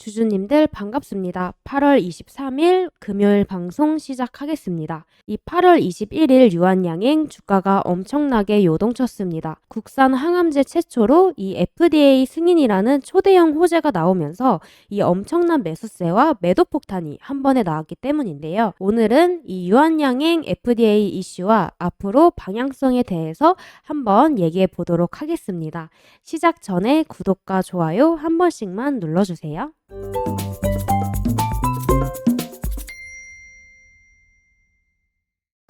주주님들 반갑습니다. 8월 23일 금요일 방송 시작하겠습니다. 이 8월 21일 유한양행 주가가 엄청나게 요동쳤습니다. 국산 항암제 최초로 이 FDA 승인이라는 초대형 호재가 나오면서 이 엄청난 매수세와 매도 폭탄이 한 번에 나왔기 때문인데요. 오늘은 이 유한양행 FDA 이슈와 앞으로 방향성에 대해서 한번 얘기해 보도록 하겠습니다. 시작 전에 구독과 좋아요 한 번씩만 눌러주세요.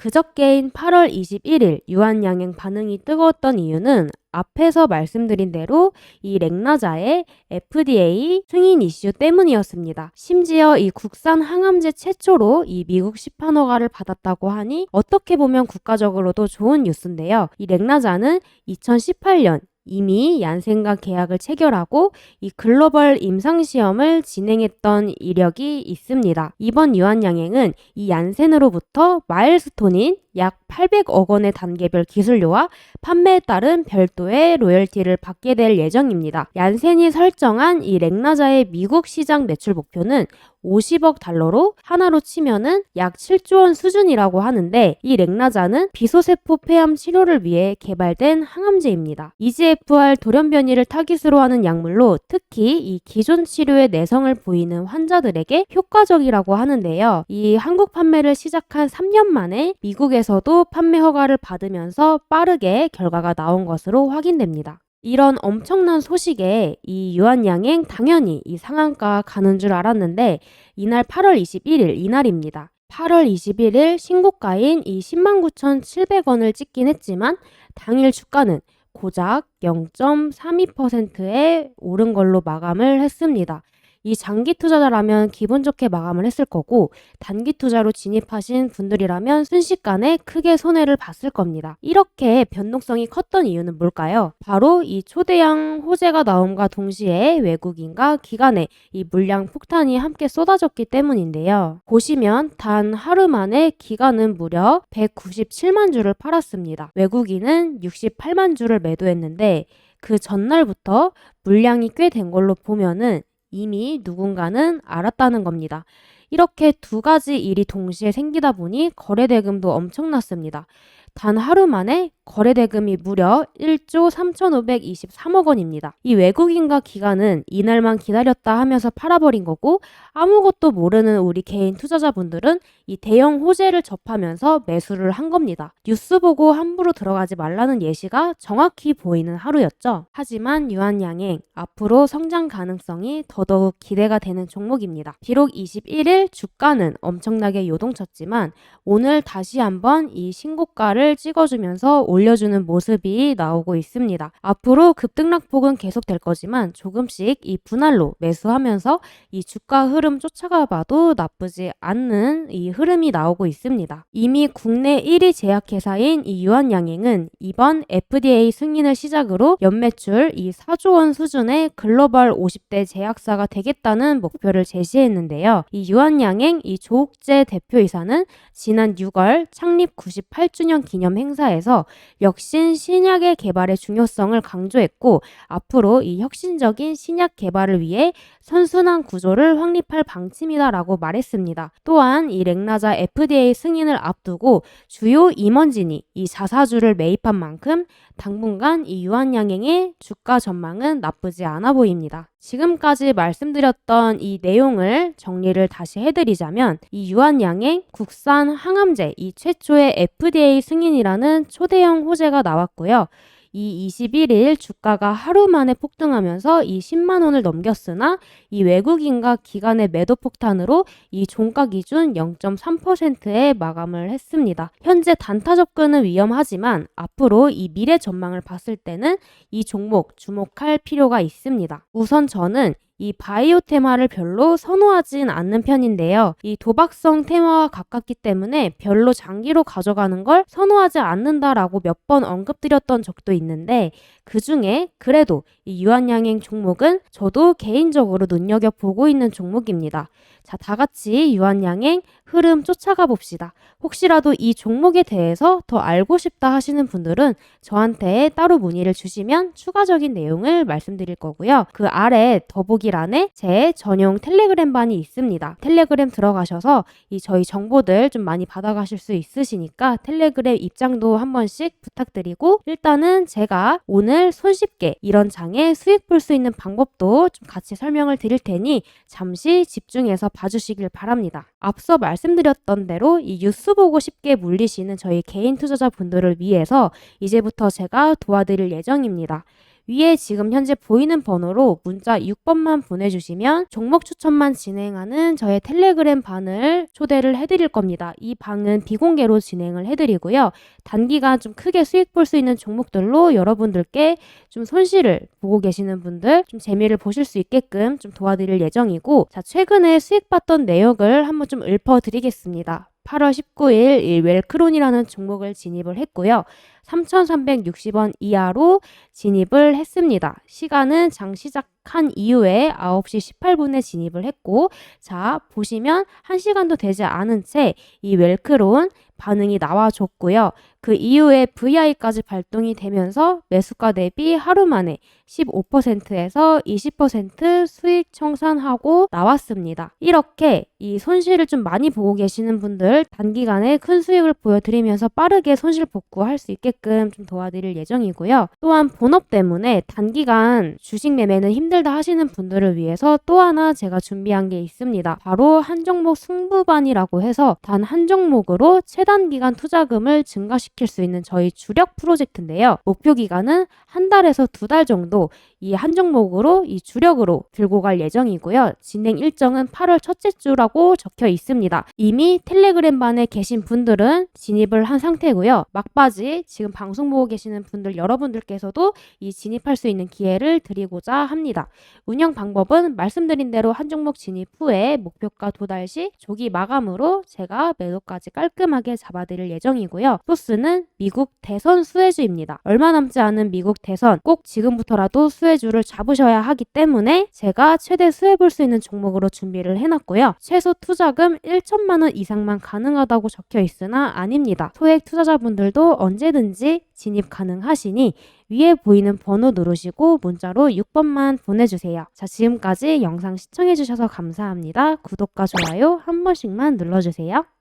그저께인 8월 21일 유한양행 반응이 뜨거웠던 이유는 앞에서 말씀드린 대로 이 렉나자의 FDA 승인 이슈 때문이었습니다. 심지어 이 국산 항암제 최초로 이 미국 시판 허가를 받았다고 하니 어떻게 보면 국가적으로도 좋은 뉴스인데요. 이 렉나자는 2018년 이미 얀센과 계약을 체결하고 이 글로벌 임상시험을 진행했던 이력이 있습니다. 이번 유한양행은 이 얀센으로부터 마일스톤인 약 800억 원의 단계별 기술료와 판매에 따른 별도의 로열티를 받게 될 예정입니다. 얀센이 설정한 이 렉나자의 미국 시장 매출 목표는 50억 달러로 하나로 치면은 약 7조 원 수준이라고 하는데 이 렉나자는 비소세포 폐암 치료를 위해 개발된 항암제입니다. EGFR 돌연변이를 타깃으로 하는 약물로 특히 이 기존 치료에 내성을 보이는 환자들에게 효과적이라고 하는데요. 이 한국 판매를 시작한 3년 만에 미국에 서도 판매 허가를 받으면서 빠르게 결과가 나온 것으로 확인됩니다. 이런 엄청난 소식에 이 유한양행 당연히 이 상한가 가는 줄 알았는데 이날 8월 21일 이날입니다. 8월 21일 신고가인 이 109,700원을 찍긴 했지만 당일 주가는 고작 0.32%에 오른 걸로 마감을 했습니다. 이 장기 투자자라면 기분 좋게 마감을 했을 거고 단기 투자로 진입하신 분들이라면 순식간에 크게 손해를 봤을 겁니다. 이렇게 변동성이 컸던 이유는 뭘까요? 바로 이 초대형 호재가 나옴과 동시에 외국인과 기관의 이 물량 폭탄이 함께 쏟아졌기 때문인데요. 보시면 단 하루 만에 기관은 무려 197만 주를 팔았습니다. 외국인은 68만 주를 매도했는데 그 전날부터 물량이 꽤 된 걸로 보면은 이미 누군가는 알았다는 겁니다. 이렇게 두 가지 일이 동시에 생기다 보니 거래대금도 엄청났습니다. 단 하루 만에 거래 대금이 무려 1조 3,523억 원입니다. 이 외국인과 기관은 이날만 기다렸다 하면서 팔아버린 거고 아무것도 모르는 우리 개인 투자자분들은 이 대형 호재를 접하면서 매수를 한 겁니다. 뉴스 보고 함부로 들어가지 말라는 예시가 정확히 보이는 하루였죠. 하지만 유한양행 앞으로 성장 가능성이 더더욱 기대가 되는 종목입니다. 비록 21일 주가는 엄청나게 요동쳤지만 오늘 다시 한번 이 신고가를 찍어주면서 올려주는 모습이 나오고 있습니다. 앞으로 급등락폭은 계속될 거지만 조금씩 이 분할로 매수하면서 이 주가 흐름 쫓아가 봐도 나쁘지 않는 이 흐름이 나오고 있습니다. 이미 국내 1위 제약회사인 이 유한양행은 이번 FDA 승인을 시작으로 연매출 이 4조 원 수준의 글로벌 50대 제약사가 되겠다는 목표를 제시했는데요. 이 유한양행 이 조욱재 대표이사는 지난 6월 창립 98주년 기념 행사에서 역신 신약의 개발의 중요성을 강조했고 앞으로 이 혁신적인 신약 개발을 위해 선순환 구조를 확립할 방침이다라고 말했습니다. 또한 이 렉나자 FDA 승인을 앞두고 주요 임원진이 이 자사주를 매입한 만큼 당분간 이 유한양행의 주가 전망은 나쁘지 않아 보입니다. 지금까지 말씀드렸던 이 내용을 정리를 다시 해드리자면 이 유한양행 국산 항암제 이 최초의 FDA 승인이라는 초대형 호재가 나왔고요. 이 21일 주가가 하루 만에 폭등하면서 이 10만 원을 넘겼으나 이 외국인과 기관의 매도 폭탄으로 이 종가 기준 0.3%에 마감을 했습니다. 현재 단타 접근은 위험하지만 앞으로 이 미래 전망을 봤을 때는 이 종목 주목할 필요가 있습니다. 우선 저는 이 바이오 테마를 별로 선호하진 않는 편인데요. 이 도박성 테마와 가깝기 때문에 별로 장기로 가져가는 걸 선호하지 않는다라고 몇 번 언급드렸던 적도 있는데 그 중에 그래도 이 유한양행 종목은 저도 개인적으로 눈여겨보고 있는 종목입니다. 자, 다 같이 유한양행 흐름 쫓아가 봅시다. 혹시라도 이 종목에 대해서 더 알고 싶다 하시는 분들은 저한테 따로 문의를 주시면 추가적인 내용을 말씀드릴 거고요. 그 아래 더보기란에 제 전용 텔레그램 반이 있습니다. 텔레그램 들어가셔서 이 저희 정보들 좀 많이 받아가실 수 있으시니까 텔레그램 입장도 한 번씩 부탁드리고 일단은 제가 오늘 손쉽게 이런 장에 수익 볼 수 있는 방법도 좀 같이 설명을 드릴 테니 잠시 집중해서 봐주시길 바랍니다. 앞서 말씀드렸던 대로 이 뉴스 보고 쉽게 물리시는 저희 개인 투자자 분들을 위해서 이제부터 제가 도와드릴 예정입니다. 위에 지금 현재 보이는 번호로 문자 6번만 보내주시면 종목 추천만 진행하는 저의 텔레그램 반을 초대를 해드릴 겁니다. 이 방은 비공개로 진행을 해드리고요. 단기간 좀 크게 수익 볼 수 있는 종목들로 여러분들께 좀 손실을 보고 계시는 분들 좀 재미를 보실 수 있게끔 좀 도와드릴 예정이고 자 최근에 수익 봤던 내역을 한번 좀 읊어드리겠습니다. 8월 19일 이 웰크론이라는 종목을 진입을 했고요. 3,360원 이하로 진입을 했습니다. 시간은 장 시작한 이후에 9시 18분에 진입을 했고, 자, 보시면 1시간도 되지 않은 채 이 웰크론 반응이 나와줬고요. 그 이후에 VI까지 발동이 되면서 매수가 대비 하루 만에 15%에서 20% 수익 청산하고 나왔습니다. 이렇게 이 손실을 좀 많이 보고 계시는 분들 단기간에 큰 수익을 보여드리면서 빠르게 손실 복구할 수 있게끔 좀 도와드릴 예정이고요. 또한 본업 때문에 단기간 주식 매매는 힘들다 하시는 분들을 위해서 또 하나 제가 준비한 게 있습니다. 바로 한 종목 승부반이라고 해서 단 한 종목으로 최단 기간 투자금을 증가시킬 수 있는 저희 주력 프로젝트인데요. 목표 기간은 한 달에서 두 달 정도 이 한 종목으로 이 주력으로 들고 갈 예정이고요. 진행 일정은 8월 첫째 주라고 적혀 있습니다. 이미 텔레그램 반에 계신 분들은 진입을 한 상태고요. 막바지 지금 방송 보고 계시는 분들 여러분들께서도 이 진입할 수 있는 기회를 드리고자 합니다. 운영 방법은 말씀드린 대로 한 종목 진입 후에 목표가 도달 시 조기 마감으로 제가 매도까지 깔끔하게 잡아드릴 예정이고요. 소스는 미국 대선 수혜주입니다. 얼마 남지 않은 미국 대선 꼭 지금부터라도 수혜주를 잡으셔야 하기 때문에 제가 최대 수혜 볼 수 있는 종목으로 준비를 해놨고요. 최소 투자금 1천만 원 이상만 가능하다고 적혀 있으나 아닙니다. 소액 투자자분들도 언제든지 진입 가능하시니 위에 보이는 번호 누르시고 문자로 6번만 보내주세요. 자, 지금까지 영상 시청해주셔서 감사합니다. 구독과 좋아요 한 번씩만 눌러주세요.